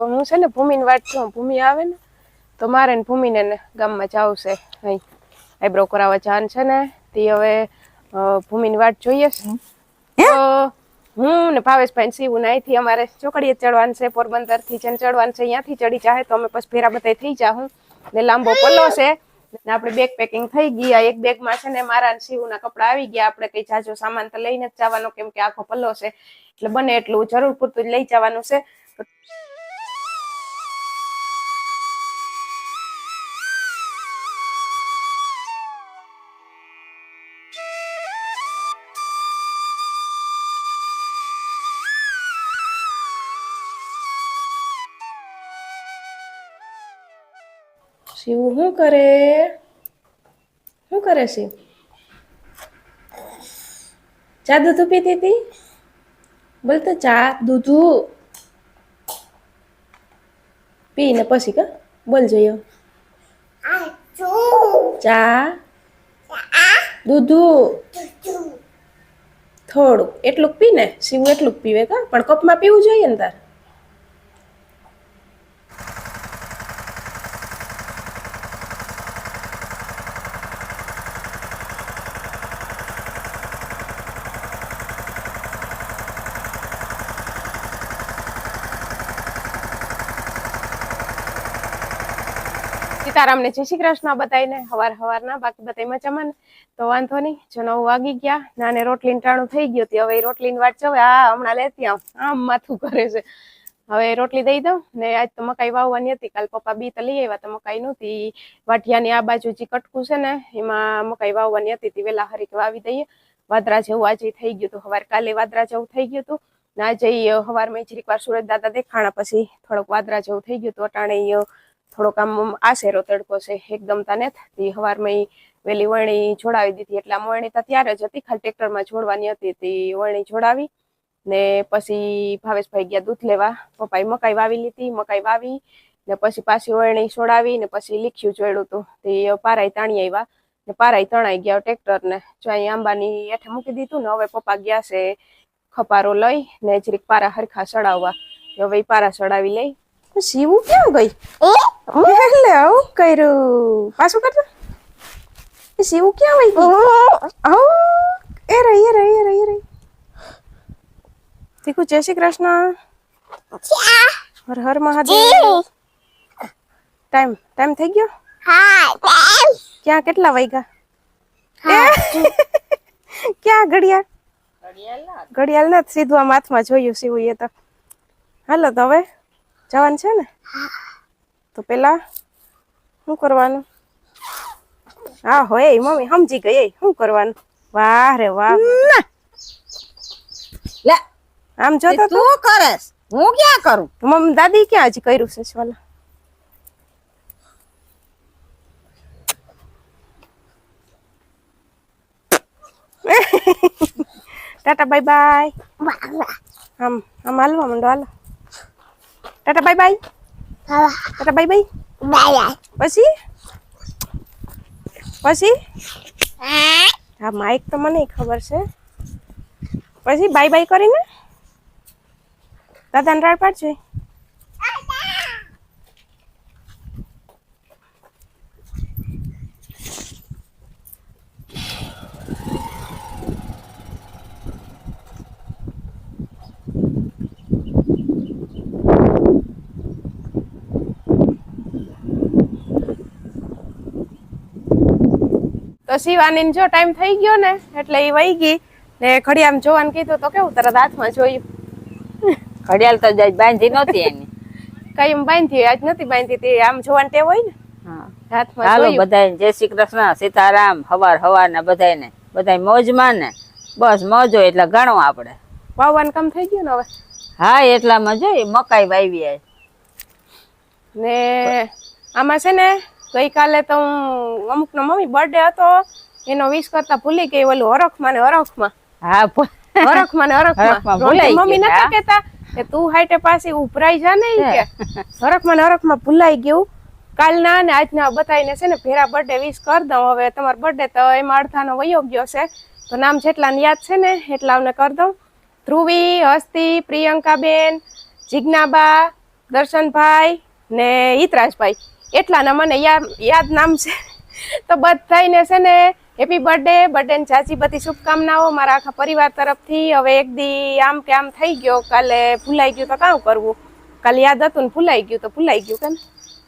હું છે ને ભૂમિની વાત છું ભૂમિ આવે ને તો મારે ને ભૂમિને ને ગામમાં જવું છે અહીં. આઈબ્રો કરાવવા જવાનું છે ને તે હવે ભૂમિની વાટ જોઈએ છે. તો હું ને ભાવેશભાઈ શિવું ને અહીંથી અમારે ચોકડીએ ચડવાનું છે પોરબંદરથી જેને ચડવાનું છે અહીંયાથી ચડી જાય તો અમે પછી ફેરા બધા થઈ જાઉં ને લાંબો પલ્લો છે ને આપણે બેગ પેકિંગ થઈ ગયા એક બેગમાં છે ને મારા ને શિવના કપડા આવી ગયા આપણે કઈ જાજો સામાન તો લઈને જ જવાનો કેમ કે આખો પલ્લો છે. એટલે બને એટલું જરૂર પૂરતું જ લઈ જવાનું છે. શિવ શું કરે? શું કરે શિવ? ચા દૂધ પીતી હતી? બોલ તો ચા, દૂધ. પીને પછી કા? બોલ જોઈએ ચા, દૂધ. થોડુંક. એટલું પી ને? શિવ એટલું પીવે કા? પણ કપમાં પીવું જોઈએ ને તાર? સીતારામને જય શ્રી કૃષ્ણ બતાવીને હવાર હવારના, બાકી બધા મજામાં તો વાંધો નહીં, જો નવ વાગી ગયા, નાને રોટલી ટાણું થઈ ગયું હતી, હવે રોટલીની વાટ જોવે, આ હમણાં લેતી આવ, આમ માથું કરે છે. હવે રોટલી દઈ દઉં, ને આજ તો મકાઈ વાવવાની હતી, કાલ પપ્પા બી તો લઈ આવ્યા તો મકાઈ નહોતી. વાટિયાની આ બાજુ જે કટકું છે ને, એમાં મકાઈ વાવવાની હતી, તે વેલા હરીક વાવી દઈએ. વાદરા જેવું આજે થઈ ગયું હતું, હવાર કાલે વાદરા જેવું થઈ ગયું હતું. ના જઈ હવારમાં જરીક વાર સુરત દાદા દેખાણા પછી થોડોક વાદરા જેવું થઈ ગયું હતું, અટાણે થોડોક આમ આશેરો તડકો છે, એકદમ તને તે હવારમાં વેલી વણી જોડાવી દીધી. એટલે આમ વણી ત્યારે જ હતી, ખાલી ટ્રેક્ટરમાં જોડવાની હતી. તે વણી જોડાવી ને પછી ભાવેશભાઈ ગયા દૂધ લેવા. પપ્પાએ મકાઈ વાવી લીધી, મકાઈ વાવી ને પછી પાછી વણી છોડાવી ને પછી લીખ્યું જોડ્યું હતું. તે પારાઈ તાણી આવ્યા ને પારાઈ તણાઈ ગયા ટ્રેક્ટર ને જો અહીં આંબાની હેઠે મૂકી દીધું ને હવે પપ્પા ગયા છે ખપારો લઈ ને જરીક પારા હરખા ચડાવવા હવે પારા ચડાવી લઈ શિવું ક્યાં ગઈ એટલે આવું કર્યું પાછું કરતો શિવું ક્યાં વહી ગઈ એ રહી એ રહી એ રહી એ રહી દીકુ જય શ્રી કૃષ્ણ હર હર મહાદેવ ટાઈમ ટાઈમ થઈ ગયો ક્યાં કેટલા વાગ્યા ક્યાં ઘડિયાળ ઘડિયાળ ના સીધું આમ હાથમાં જોયું શિવું એ તો હાલો તો હવે જવાનું છે ને? તો પેલા શું કરવાનું? હા હોય મમ્મી સમજી ગઈ શું કરવાનું? વાહ રે વાહ. લે. આમ જો તો? તું કરસ. હું ક્યાં કરું? મમ્મી દાદી ક્યાં હજી કર્યું છે શવાલા ટાટા બાય બાય આમ આમ હાલવા માંડો હાલો. Tata bye bye tata bye bye પછી પછી હા માઇક તો મને ખબર છે. પછી બાય બાય કરીને? દાદાને રાડ પાડજો. તો શિવાની જો ટાઈમ થઈ ગયો ને એટલે એ વહી ગઈ. ને ઘડિયાળ જોવાનું કીધું તો કેવું તરત હાથમાં જોયું. ઘડિયાળ તો બાંધી નહોતી એની. કઈ એમ બાંધી આજ નથી બાંધી તે આમ જોવાનું ટેવ હોય ને. હાથમાં હાલો બધાય જય શ્રી કૃષ્ણ સીતારામ હવાર હવાર ને બધાય બધા મોજમાં ને. બસ મોજો એટલે ગણો આપણે. વાવવાનું કામ થઈ ગયું ને હવે? હા એટલામાં જોઈ મકાઈ વાવી. ને આમાં છે ને ગઈકાલે તો હું અમુક નો મમ્મી બર્થડે હતો એનો વિશ કરતા ભૂલી ગઈ ઓલું હરખમાં ને હરખમાં. હા હરખમાં ને હરખમાં. ભૂલાઈ મમ્મી નથી કેતા કે તું હાઈટે પાસે ઉભરાઈ જા ને કે. હરખમાં ને હરખમાં ભૂલાઈ ગયું. કાલના ને આજના બતાવીને છે ને ભેરા બર્થડે વિશ કર દઉં. હવે તમારો બર્થડે તો એમાં અડધાનો વયો ગયો છે. તો નામ જેટલાને યાદ છે ને એટલા અમને કર દઉં. ધ્રુવી હસ્તી પ્રિયંકાબેન જિજ્ઞાબા દર્શનભાઈ ને હિતરાજભાઈ એટલાના મને યાદ નામ છે. તો બધાને છે ને હેપી બર્થડે બર્થડે ની જાજી બધી શુભકામનાઓ મારા આખા પરિવાર તરફથી. હવે એક દી આમ કે આમ થઈ ગયો કાલે ભૂલાઈ ગયું તો કાં કરવું? કાલે યાદ હતું ને ભૂલાઈ ગયું તો ભૂલાઈ ગયું કે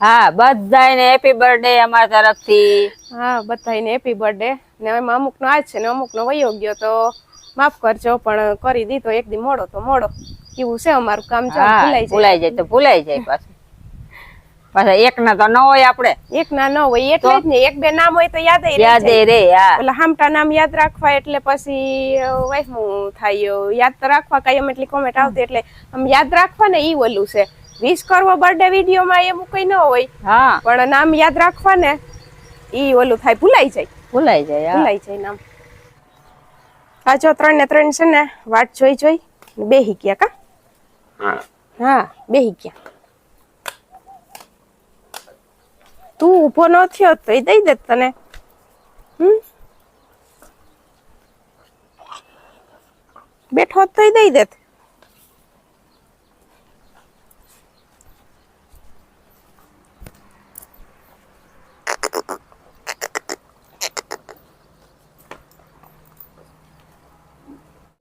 હા બધાને હેપી બર્થડે અમારા તરફથી. હા બધાને હેપી બર્થડે ને હવે અમુકનો આજ છે ને અમુકનો વયો ગયો તો માફ કરજો પણ કરી દીધો. એક દી મોડો તો મોડો. એવું છે અમારું કામ ભૂલાઈ જાય. ભૂલાઈ જાય તો ભૂલાઈ જાય પાછું. પાછા એક ના તો ન હોય આપણે. એક ના ન હોય એટલે જ ને એક બે નામ હોય તો યાદ યાદ રે એટલે હામટા નામ યાદ રાખવા એટલે પછી વાઈફ હું થાય યાદ તો રાખવા કાયમ એટલી કોમેન્ટ આવતી એટલે આમ યાદ રાખવા ને ઈ ઓલું છે. વિશ કરવો બર્થડે વિડીયોમાં એવું કઈ ન હોય હા. પણ નામ યાદ રાખવા ને ઈ ઓલું થાય ભૂલાઈ જાય. ભૂલાઈ જાય ભૂલાઈ જાય નામ. આ જો ત્રણ ને ત્રણ છે ને વાટ જોઈ જોઈ બેહી ગયા કા? હા બેહી ગયા. તું ઊભો ન થયો તો એ દઈ દે તને. હમ? બેઠો તો એ દઈ દેત.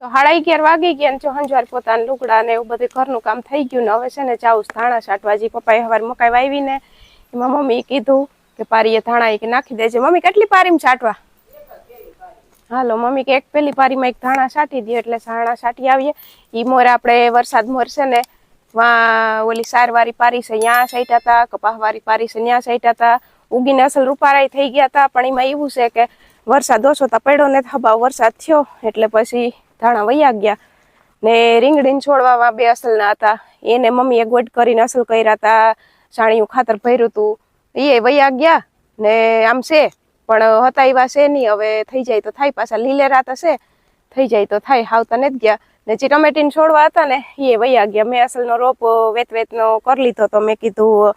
તો સાડા વાગી ગયા ને જો હંજવાર પોતાના લુગડા ને એવું બધું ઘરનું કામ થઈ ગયું ને હવે છે ને જાઉં ધાણા છાંટવાજી પપ્પાએ હવાર મકાઈ વાવી ને એમાં મમ્મી કીધું કે પારીએ ધાણા એક નાખી દેજે. મમ્મી, કેટલી પારીમાં છાંટવા? હાલો, મમ્મી કે એક પેલી પારીમાં એક ધાણા છાંટી દઈએ એટલે ધાણા છાંટી આવીએ. એ મોર આપણે વરસાદ મોર છે ને, વા ઓલી સારવારી પારી છે ત્યાં સાઈટા હતા કપાહવારી પારી છે ત્યાં સાઈટા હતા ઉગીને અસલ રૂપારાઈ થઈ ગયા હતા પણ એમાં એવું છે કે વરસાદ ઓછો તો પડ્યો ને હબાવ વરસાદ થયો, એટલે પછી ધાણા વૈયા ગયા. ને રીંગડીને છોડવામાં બે અસલના હતા. એને મમ્મીએ ગોટ કરીને અસલ કર્યા હતા સાણીયું ખાતર ભર્યું હતું એ વૈયા ગયા ને આમ છે, પણ હતા એવા છે નહીં હવે થઈ જાય તો થાય પાછા. લીલેરા તો છે થઈ જાય તો થાય, હાવતા નથી ગયા. ને જે ટમેટીને છોડવા હતા ને એ વૈયા ગયા. મેં અસલનો રોપ વેત વેતનો કરી લીધો તો મેં કીધું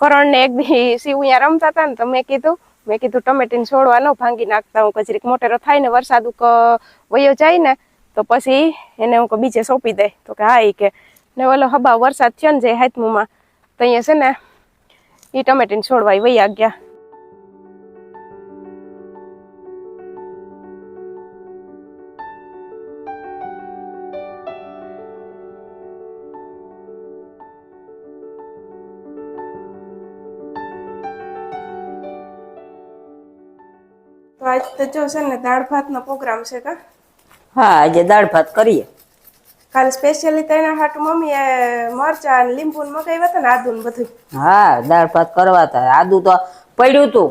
કરણને એક દી સીવું રમતા હતા ને તો મેં કીધું મેં કીધું ટમેટીને છોડવા ન ભાંગી નાખતા હું કચરીક મોટેરો થાય ને, વરસાદ ઉક વયો જાય ને, તો પછી એને હું બીજે સોંપી દે. તો કે હા એ કે. ને ઓલો હબા વરસાદ થયો ને જે હાથમુમાં તો અહીંયા છે ને એ ટમેટીને છોડવા ઈ વૈયા ગયા. તો આજ તો જો છે ને દાળ ભાતનો પ્રોગ્રામ છે કા? હા આજે દાળ ભાત કરીએ. કાલે સ્પેશિયલી તેના હાટુ મમ્મીએ મરચા અને લીંબુ ને મગાવ્યા હતા ને આદુ ને બધું. હા દાળ ભાત કરવા હતા આદુ તો પડ્યું તું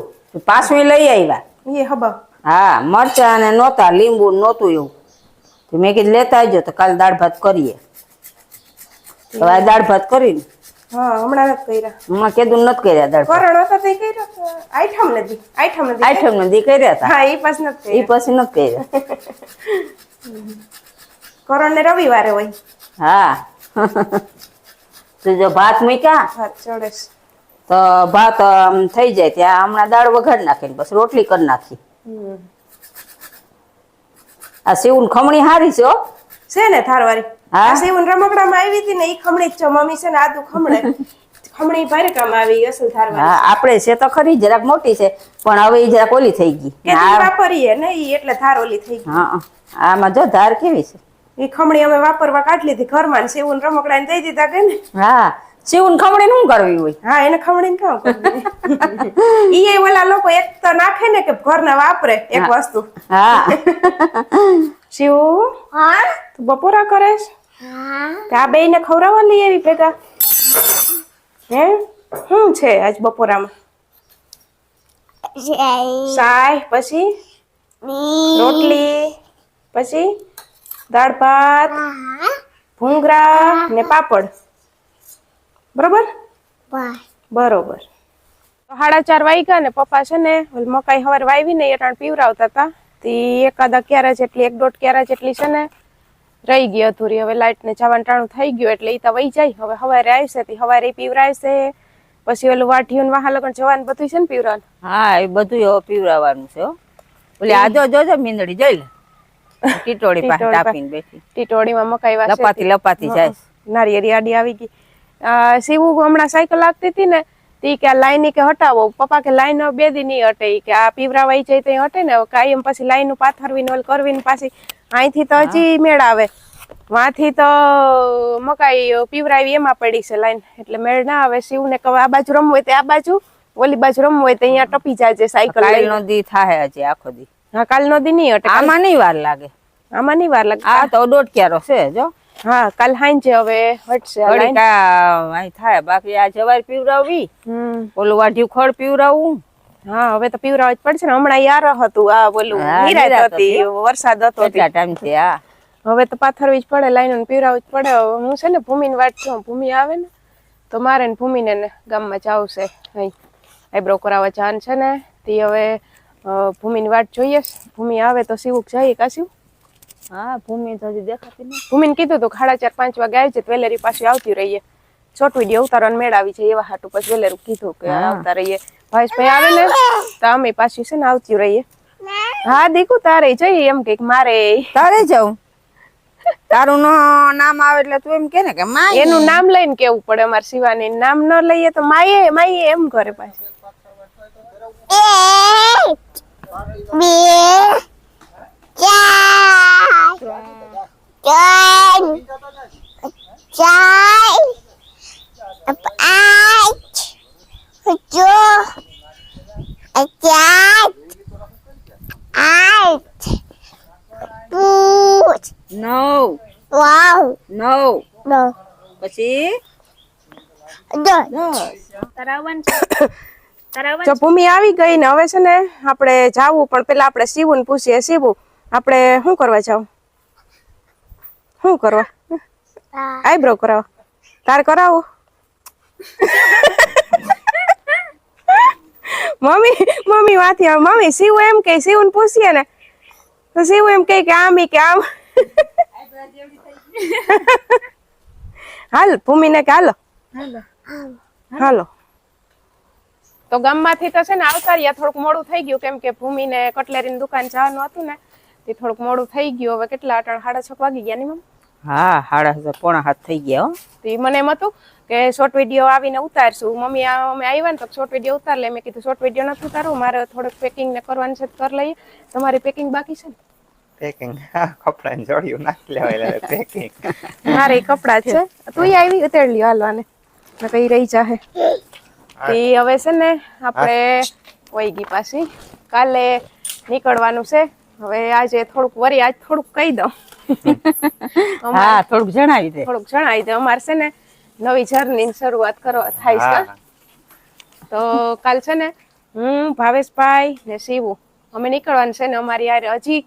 પાછું લઈ આવ્યા. એ હબા. હા મરચા અને નહોતા લીંબુ ને નહોતું એવું. તો મેં કીધું લેતા આવજો તો કાલે દાળ ભાત કરીએ. હવે દાળ ભાત કરીને હા હમણાં નથી કર્યા. હમણાં કીધું નથી કર્યા દાળ કરણ હતા તે કર્યા આઈઠમ નથી આઈઠમ નથી આઈઠમ નથી કર્યા હતા હા એ પછી નથી એ પછી નથી કર્યા. કરણ ને રવિવારે હોય. હા. તું જો ભાત મૂક્યા? ભાત ચડે તો ભાત આમ થઈ જાય ત્યાં. હમણાં દાળ વઘાર નાખીને બસ રોટલી કરી નાખી. આ સેવું ખમણી હારી છે હો. છે ને થારવારી હા. આ સેવન રમકડામાં આવી હતી ને એ ખમણી જ છે. મમ્મી છે ને આદુ ખમણે. ખમણી ભરકામાં આવી અસલ થારવારી હા આપણે છે તો ખરી જરાક મોટી છે પણ હવે એ જરાક ઓલી થઈ ગઈ. વાપરીએ ને એ એટલે થાર ઓલી થઈ ગઈ. હા. આમાં જો ધાર કેવી છે? ઈ ખમણી અમે વાપરવા કાઢી લીધી. ઘરમાં ને સેવન રમકડા ને દઈ દીધા કે ને? હા સેવું ખમણી શું કરવી હોય. હા એને ખમણી કામ કરવું ઈ એ ઓલા લોકો એક તો નાખે ને કે ઘરના વાપરે એક વસ્તુ. હા. શિવ તું બપોરા કરેશ કે આ ને ખવડાવવા લઈ આવી ભેગા? હે? શું છે આજ બપોરામાં? સાય પછી? રોટલી પછી? દાળ ભાત ભૂંગરા ને પાપડ. બરોબર? બરોબર. તો સાડા ચાર વાગ્યા ને પપ્પા છે ને મકાઈ હવાર વાવી ને એટાણ પીવરાવતા હતા. તી એકાદા ક્યારા જેટલી એક દોઢ ક્યારા જેટલી છે ને રહી ગઈ અધૂરી. હવે લાઈટ ને જવાનું ટાણું થઈ ગયું એટલે એ તો વહી જાય. હવે હવારે આવશે સવારે હવારે પીવરાવશે પછી ઓલું વાટીયું ને વાહ લગન જવાનું બધું છે ને પીવરાવાનું? હા એ બધું પીવરાવાનું છે હો. ઓલી આજો જોજો મીંદડી જઈ લે. ટીટોળી પાસે તાપીને બેઠી. ટીટોળીમાં મકાઈ વાસે લપાતી લપાતી જાય. નારિયેરી આડી આવી ગઈ. શિવુ હમણાં સાયકલ લાગતી હતી ને તી કે આ લાઈન કે હટાવો. પપ્પા કે લાઈન બે દી નહીં હટે. કે આ પીવરાવાઈ જાય ત્યાં હટે ને. કાયમ પછી લાઈન પાથરવીને ઓલ કરવીને પાછી અહીંથી તો હજી મેળ આવે. વાંથી તો મકાઈ પીવરાવી એમાં પડી છે લાઈન. એટલે મેળ ના આવે. શિવને કહે આ બાજુ રમવું હોય તો આ બાજુ. ઓલી બાજુ રમવું હોય તો અહીંયા ટપી જાય સાયકલ કાલ નો દી થાય હજી આખો દી. હા કાલનો દી નહીં અટકે આમાં નહીં વાર લાગે. આમાં નહીં વાર લાગે. આ તો દોઢ ક્યારો છે જો. હા કાલ હાંજે હવે હટશે અહીં થાય બાકી આ જવાર પીવડાવવી. હમ. ઓલું વાઢ્યું ખડ પીવરાવું હા હવે તો પીવરાવા જ પડશે ને. હમણાં યાર હતું આ બોલું નિરાત હતી. વરસાદ હતો કેટલા ટાઈમથી આ હવે તો પાથરવી જ પડે લાઈન પીવરાવવું જ પડે. હું છે ને ભૂમિની વાટ છું ભૂમિ આવે ને તો મારે ને ભૂમિને ને ગામમાં જવું છે અહીં આઈબ્રો કરાવવા જાન છે ને તે હવે ભૂમિની વાટ જોઈએ. ભૂમિ આવે તો સીવું જઈએ કાશ્યું હા ભૂમિ તો હજી દેખાતી નહીં ભૂમિને કીધું તું ખાડા ચાર પાંચ વાગે આવી છે વેલેરી પાછી આવતી રહીએ. છોટ વીડિયો ઉતારવાનું મેળ આવી છે એવા હાટું પછી વેલેરું કીધું કે આવતા રહીએ. ભાઈ ભાઈ આવે ને તો અમે પાછી છે ને આવતી રહીએ. હા દીકુ તારે જઈએ એમ કે મારે. તારે જાઉં તારું નો નામ આવે એટલે તું એમ કે ને કે માય. એનું નામ લઈને કેવું પડે અમારે શિવાની નામ ન લઈએ તો માયે માયે એમ કરે પાછી નવ Wow. નવ No. પછી Done. દસ જો ભૂમિ આવી ગઈ ને હવે છે ને આપણે જાવું પણ પેલા આપણે શિવું ને પૂછીએ. શિવું આપણે શું કરવા જાવ? શું કરવા આઈબ્રો કરાવો. તાર કરાવો. મમ્મી મમ્મી વાથી મમ્મી શિવ એમ કે શિવ ને પૂછીએ ને તો શિવ એમ કહે કે આમ કે આમ. હાલ ભૂમિને કે હાલો. હાલો. તો ગામમાંથી તો છે ને આવતા રહ્યા થોડુંક મોડું થઈ ગયું. કેમ કે ભૂમિને કટલેરીની દુકાન જવાનું હતું ને તે થોડુંક મોડું થઈ ગયું. હવે કેટલા અટાણ સાડા છ વાગી ગયા ની મમ્મી? હા સાડા છ, પોણા હાથ થઈ ગયા હો. તો એ મને એમ હતું કે શોર્ટ વીડિયો આવીને ઉતારશું. મમ્મી અમે આવ્યા ને તો શોર્ટ વીડિયો ઉતાર લે. મેં કીધું શોર્ટ વીડિયો નથી ઉતારવું. મારે થોડુંક પેકિંગ ને કરવાનું છે તો કરી લઈએ. તમારી પેકિંગ બાકી છે ને? પેકિંગ કપડાં જોડ્યું નાખી લેવાય પેકિંગ મારે કપડા છે. તું આવી ઉતાર લ્યો હાલવાને ને કઈ રહી જાહે. તે હવે છે ને આપણે વહી ગઈ પાછી. કાલે નીકળવાનું છે. હવે આજે થોડુંક વરી આજ થોડુંક કહી દઉં. હા થોડુંક જણાવી દે. થોડુંક જણાવી દે. અમારે છે ને નવી જર્ની શરૂઆત કરવા થાય છે. તો કાલ છે ને હું ભાવેશભાઈ ને શિવુ અમે નીકળવાનું છે ને અમારી યાર હજી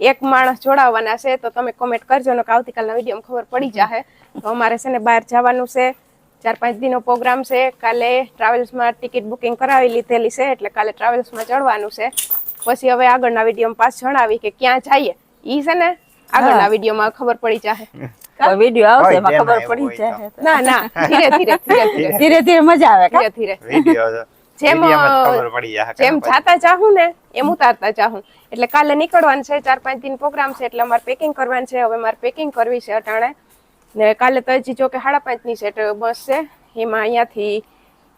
એક માણસ જોડાવાના છે. તો તમે કોમેન્ટ કરજો ને કે આવતીકાલના વિડીયોમાં ખબર પડી જશે તો અમારે છે ને બહાર જવાનું છે. ચાર પાંચ દિનનો પ્રોગ્રામ છે. કાલે ટ્રાવેલ્સમાં ટિકિટ બુકિંગ કરાવી લીધેલી છે એટલે કાલે ટ્રાવેલ્સમાં ચડવાનું છે. પછી હવે આગળના વિડીયોમાં પાસ જણાવી કે ક્યાં જઈએ. ઈ છે ને આગળના વિડીયોમાં ખબર પડી જશે વીડિયો આવશે એમાં ખબર પડી જશે જાય ના ના ધીરે ધીરે ધીરે ધીરે. ધીરે મજા આવે ધીરે ધીરે. જેમ, જેમ જાતા ચાહું ને એમ ઉતારતા ચાહું એટલે કાલે નીકળવાનું છે ચાર પાંચ દિન પ્રોગ્રામ છે એટલે અમારે પેકિંગ કરવાનું છે. હવે મારે પેકિંગ કરવી છે અટાણે. ને કાલે તો હજી જો કે સાડા પાંચની સેટ બસ છે. એમાં અહીંયાથી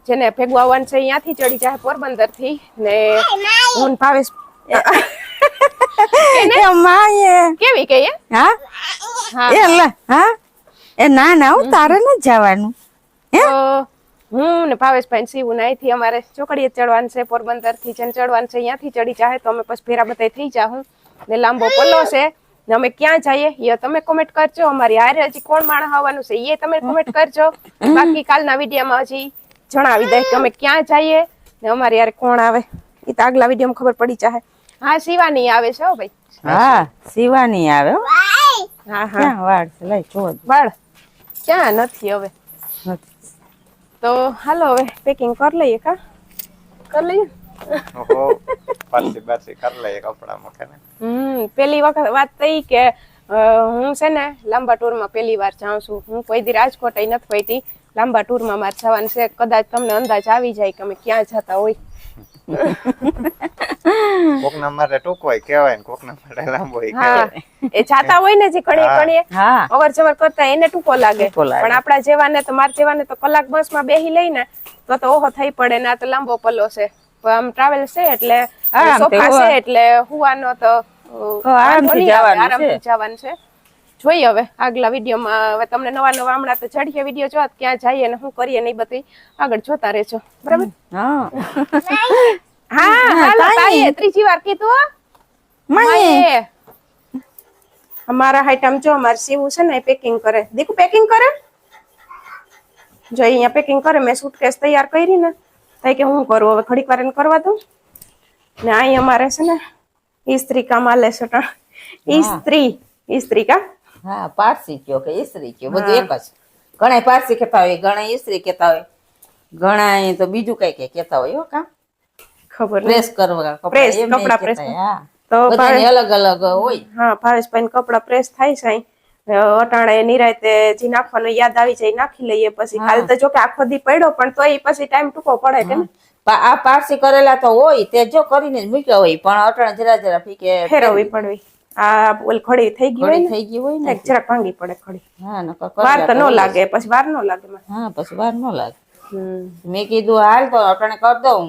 જેને ભેગું આવવાનું છે અહીંયાથી ચડી જાય પોરબંદરથી ને હું ભાવેશ કેવી કહીએ હા? હા. હા? એ ના ના હું તારે ન જવાનું. હે? હું ને ભાવેશભાઈ શિવું અહીંથી અમારે ચોકડીએ ચડવાનું છે પોરબંદરથી જેને ચડવાનું છે અહીંયાથી ચડી જાય તો અમે પછી ભેરા બધા થઈ જાઉં ને લાંબો પલ્લો છે. ને અમે ક્યાં જઈએ એ તમે કોમેન્ટ કરજો. અમારી હારે હજી કોણ માણસ આવવાનું છે એ તમે કોમેન્ટ કરજો. બાકી કાલના વિડીયોમાં હજી જણાવી દે કે અમે ક્યાં જઈએ ને અમારી હારે કોણ આવે. એ તો આગલા વિડીયોમાં ખબર પડી જાય હા શિવાની આવે છે હો ભાઈ. હા શિવાની આવે હા. હા વાળ છે? લઈ જો વાળ. ક્યાં નથી હવે. તો હાલો હવે પેકિંગ કરી લઈએ કા? કરી લઈએ. ઓહો પારસી બારસી કરી લઈએ કપડામાં કે હમ પેલી વખત વાત થઈ કે હું છે ને લાંબા ટૂરમાં પહેલી વાર જાઉં છું. હું કોઈ દી રાજકોટ નથી પૈતી લાંબા ટૂરમાં મારે જવાનું છે. કદાચ તમને અંદાજ આવી જાય કે અમે ક્યાં જતા હોય. કોકના માટે ટૂંકો હોય કહેવાય ને કોકના માટે લાંબો હોય કહેવાય. એ જાતા હોય ને જે હા. ઘણી અવર જવર કરતા એને ટૂંકો લાગે. પણ આપણા જેવાને તો માર જેવાને તો કલાક બસમાં બેહી લઈને તો તો ઓહો થઈ પડે ને આ તો લાંબો પલ્લો છે. આમ ટ્રાવેલ છે એટલે સોફા છે એટલે હુવાનો તો આરામથી જવાનું છે. જોઈએ હવે આગલા વિડીયોમાં હવે તમને નવા નવા હમણાં તો ચડીએ વીડિયો જોવા ક્યાં જઈએ ને શું કરીએ ને એ બધું આગળ જોતા રહેજો. બરાબર? હા. હા હાલો તાઈએ. ત્રીજી વાર કીધું. માએ. અમારા આઈટમ જો અમારે સીવું છે ને પેકિંગ કરે. દીકુ પેકિંગ કરે? જો અહીંયા પેકિંગ કરે મેં સુટકેસ તૈયાર કરી ને. થાય કે હું કરું? હવે થોડીક વાર એને કરવા દઉં. ને અહીં અમારે છે ને ઈસ્ત્રી કામ આલે છે. ઈસ્ત્રી. ઈસ્ત્રી કા? હા પારસી કયો કે ઈસરી કયો? બધું એક જ. ઘણા પારસી કહેતા હોય ઘણા ઈસરી કહેતા હોય. ઘણા તો બીજું કઈ કઈ કહેતા હોય હો કા ખબર પ્રેસ કરવા પ્રેસ કપડા હા. તો અલગ અલગ હોય. હા ભાવેશભાઈ કપડા પ્રેસ થાય છે અહીં. અટાણે નિરાયતે જે નાખવાનું યાદ આવી જાય નાખી લઈએ પછી. હાલ તો જો કે આખો દી પડ્યો પણ તો એ પછી ટાઈમ ટૂંકો પડે કે આ પારસી કરેલા તો હોય તે જો કરીને મૂક્યા હોય પણ અટણ જરા જરા ફીકે ફેરવવી પડવી. આ ઓલ ખડી થઈ ગઈ હોય થઈ ગઈ હોય ને? જરાક ભાંગી પડે ખડી. હા નકર વાર તો નો લાગે પછી વાર નો લાગે હા પછી વાર ન લાગે. મેં કીધું હાલ તો અટાણે કરી દઉં.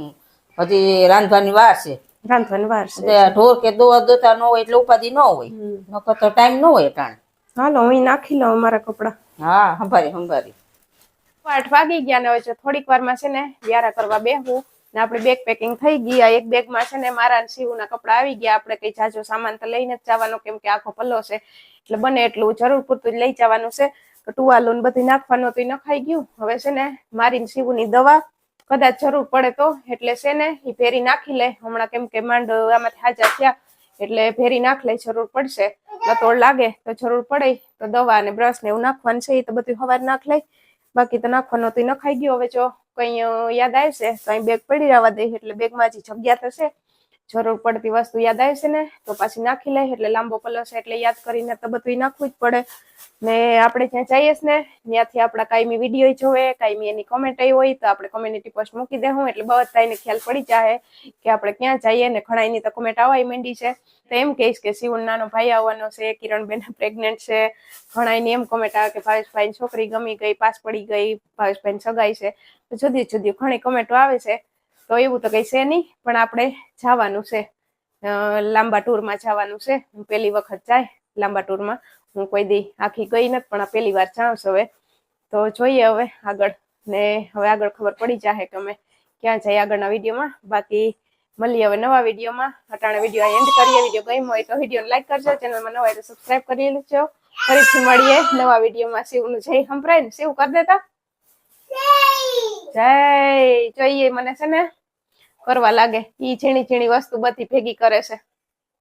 પછી રાંધવાની વાર છે. રાંધવાની વાર છે. ઢોર કે દોવા દોતા ન હોય એટલે ઉપાધિ ન હોય. નકર તો ટાઈમ ન હોય અટાણે. હાલો હું નાખી લઉં મારા કપડા. હા સંભારી સંભારી આઠ વાગી ગયા ને હવે થોડીક વારમાં છે ને વ્યારા કરવા બેહું. ને આપણે બેગ પેકિંગ થઈ ગયા એક બેગમાં છે ને મારા ને શિવના કપડા આવી ગયા. આપણે કઈ જાજો સામાન તો લઈને જ જવાનો કેમ કે આખો પલ્લો છે. એટલે બને એટલું જરૂર પૂરતું લઈ જવાનું છે. ટુવાલું ને બધું નાખવાનું હતું નખાઈ ગયું. હવે છે ને મારી ને શિવની દવા કદાચ જરૂર પડે તો. એટલે છે ને એ ફેરી નાખી લે. હમણાં કેમ કે માંડ આમાંથી હાજર થયા. એટલે ફેરી નાખ લે જરૂર પડશે. લતોડ લાગે તો જરૂર પડે. તો દવા અને બ્રશ ને એવું નાખવાનું છે એ તો બધું હવાર નાખ લઈ બાકી તો નાખવાનું તો નખાઈ ગયું. હવે જો કઈ યાદ આવશે તો અહીં બેગ પડી રહેવા દે. એટલે બેગમાં હજી જગ્યા થશે. જરૂર પડતી વસ્તુ યાદ આવશે ને, તો પાછી નાખી લે, એટલે લાંબો પલ્લો છે, એટલે યાદ કરીને તો બધું નાખવું જ પડે. ને આપણે જ્યાં જઈએ ને, ત્યાંથી આપણા કાયમી વીડિયો જોવે, કાયમી એની કોમેન્ટ હોય, તો આપણે કોમ્યુનિટી પોસ્ટ મૂકી દેવું એટલે બધા એને ખ્યાલ પડી જાય કે આપણે ક્યાં જઈએ ને ઘણા એની તો કોમેન્ટ આવવાય માંડી છે. તો એમ કહીશ કે શિવન નાનો ભાઈ આવવાનો છે, કિરણબેન પ્રેગ્નેન્ટ છે ઘણા એમ કોમેન્ટ આવે કે ભાવેશભાઈ છોકરી ગમી ગઈ, પાસ પડી ગઈ ભાવેશભાઈ સગાઈ છે. તો જુદી જુદી ઘણી કોમેન્ટો આવે છે. તો એવું તો કઈ છે નહીં, પણ આપણે જવાનું છે. લાંબા ટૂરમાં જવાનું છે. હું પહેલી વખત જાય લાંબા ટૂરમાં. હું કોઈ દી આખી ગઈ નથી, પણ આ પહેલી વાર જાઉં હવે. તો જોઈએ હવે આગળ. ને હવે આગળ ખબર પડી જાય કે અમે ક્યાં જઈએ આગળના વિડીયોમાં. બાકી મળીએ હવે નવા વિડીયોમાં. અટાણે વીડિયો એન્ડ કરીએ. વીડિયો ગમ્યો હોય તો વીડિયો લાઈક કરજો. ચેનલમાં નવા હોય તો સબસ્ક્રાઇબ કરી લેજો. ફરીથી મળીએ નવા વિડીયોમાં. શિવનું જય સંભળાય ને. શિવ કરી દેતા. જય. જોઈએ, મને છે ને કરવા લાગે. ઈ ઝીણી ઝીણી વસ્તુ બધી ભેગી કરે છે.